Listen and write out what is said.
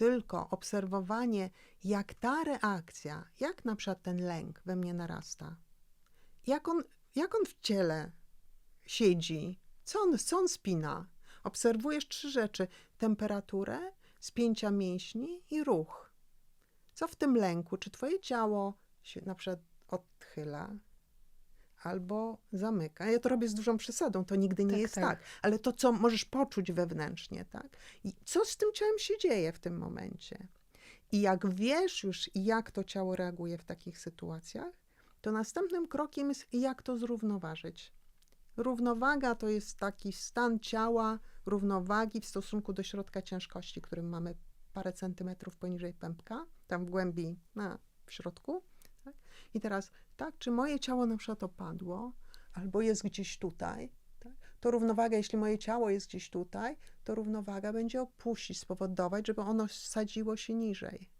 tylko obserwowanie, jak ta reakcja, jak na przykład ten lęk we mnie narasta, jak on, jak on w ciele siedzi, co on, co on spina. Obserwujesz trzy rzeczy: temperaturę, spięcia mięśni i ruch. Co w tym lęku? Czy twoje ciało się na przykład odchyla albo zamyka? Ja to robię z dużą przesadą, to nigdy nie Tak, jest tak. tak. Ale to, co możesz poczuć wewnętrznie, tak? I co z tym ciałem się dzieje w tym momencie? I jak wiesz już, jak to ciało reaguje w takich sytuacjach, to następnym krokiem jest, jak to zrównoważyć. Równowaga to jest taki stan ciała, równowagi w stosunku do środka ciężkości, którym mamy parę centymetrów poniżej pępka, tam w głębi, na, w środku. Tak? I teraz, tak, czy moje ciało na przykład opadło, albo jest gdzieś tutaj, tak? to równowaga, jeśli moje ciało jest gdzieś tutaj, to równowaga będzie opuścić, spowodować, żeby ono sadziło się niżej.